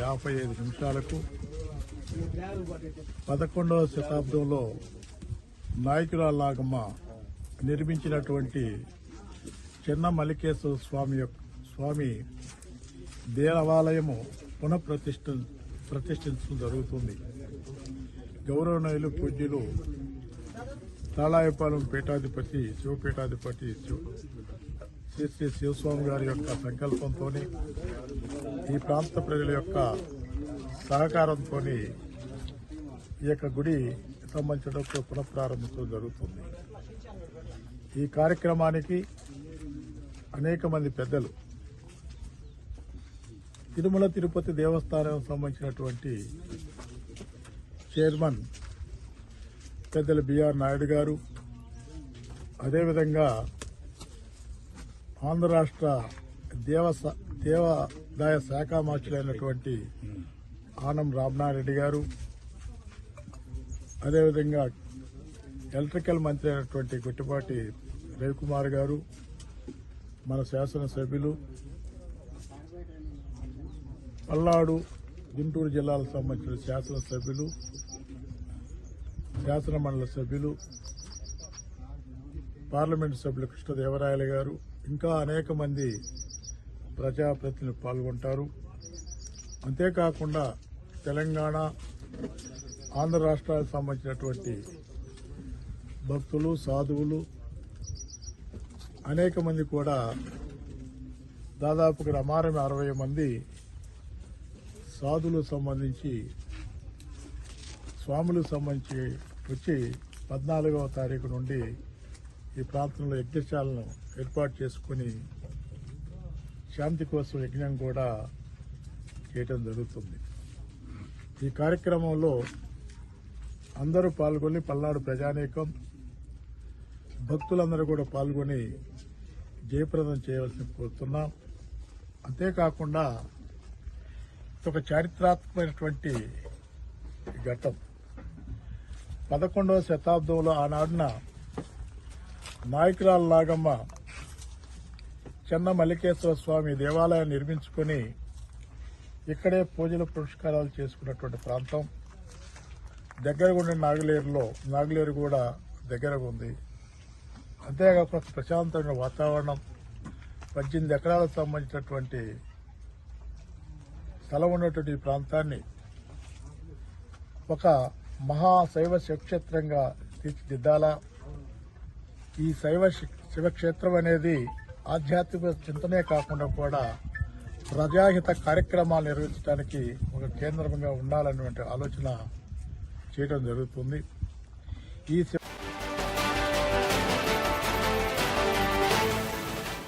యాభై ఐదు నిమిషాలకు పదకొండవ శతాబ్దంలో నాయకురాలాగమ్మ నిర్మించినటువంటి చిన్న మల్లికేశ్వర స్వామి యొక్క స్వామి దేవాలయము పునఃప్రతిష్ఠ ప్రతిష్ఠించడం జరుగుతుంది. గౌరవనీయులు పూజ్యులు తాళాయపాలెం పీఠాధిపతి శివపీఠాధిపతి శ్రీ శ్రీ శివస్వామి గారి యొక్క సంకల్పంతో ఈ ప్రాంత ప్రజల యొక్క సహకారంతో ఈ యొక్క గుడి సంబంధించడంతో పునఃప్రారంభించడం జరుగుతుంది. ఈ కార్యక్రమానికి అనేక మంది పెద్దలు తిరుమల తిరుపతి దేవస్థానం సంబంధించినటువంటి చైర్మన్ పెద్దలు బిఆర్ నాయుడు గారు అదేవిధంగా ఆంధ్ర రాష్ట్ర దేవస దేవాదాయ శాఖ మార్చులైనటువంటి ఆనం రామనారెడ్డి గారు అదేవిధంగా ఎలక్ట్రికల్ మంత్రి అయినటువంటి గుట్టిపాటి రవికుమార్ గారు మన శాసనసభ్యులు పల్నాడు గుంటూరు జిల్లాలకు సంబంధించిన శాసనసభ్యులు శాసన మండలి సభ్యులు పార్లమెంటు సభ్యులు కృష్ణదేవరాయలు గారు ఇంకా అనేక మంది ప్రజాప్రతినిధులు పాల్గొంటారు. అంతేకాకుండా తెలంగాణ ఆంధ్ర రాష్ట్రాలకు సంబంధించినటువంటి భక్తులు సాధువులు అనేక మంది కూడా ఇక్కడ అమారమే అరవై మంది సాధులకు సంబంధించి స్వాములకు సంబంధించి వచ్చి పద్నాలుగవ తారీఖు నుండి ఈ ప్రాంతంలో యజ్ఞశాలను ఏర్పాటు చేసుకుని శాంతి కోసం యజ్ఞం కూడా చేయటం జరుగుతుంది. ఈ కార్యక్రమంలో అందరూ పాల్గొని పల్నాడు ప్రజానీకం భక్తులందరూ కూడా పాల్గొని జయప్రదం చేయవలసి కోరుతున్నాం. అంతేకాకుండా ఒక చారిత్రాత్మకమైనటువంటి ఘట్టం. పదకొండవ శతాబ్దంలో ఆనాడున నాయకురాల నాగమ్మ చెన్న మల్లికేశ్వర స్వామి దేవాలయం నిర్మించుకొని ఇక్కడే పూజలు పురస్కారాలు చేసుకున్నటువంటి ప్రాంతం. దగ్గరగా ఉండే నాగలేరులో నాగలేరు కూడా దగ్గరగా ఉంది అంతేకాకుండా ప్రశాంతమైన వాతావరణం. పద్దెనిమిది ఎకరాలకు సంబంధించినటువంటి స్థలం ఉన్నటువంటి ప్రాంతాన్ని ఒక మహా శైవ శివక్షేత్రంగా తీర్చిదిద్దాలా. ఈ శైవ శి- శివక్షేత్రం అనేది ఆధ్యాత్మిక చింతనే కాకుండా కూడా ప్రజాహిత కార్యక్రమాలు నిర్వహించడానికి ఒక కేంద్రంగా ఉండాలనేటువంటి ఆలోచన చేయడం జరుగుతుంది. ఈ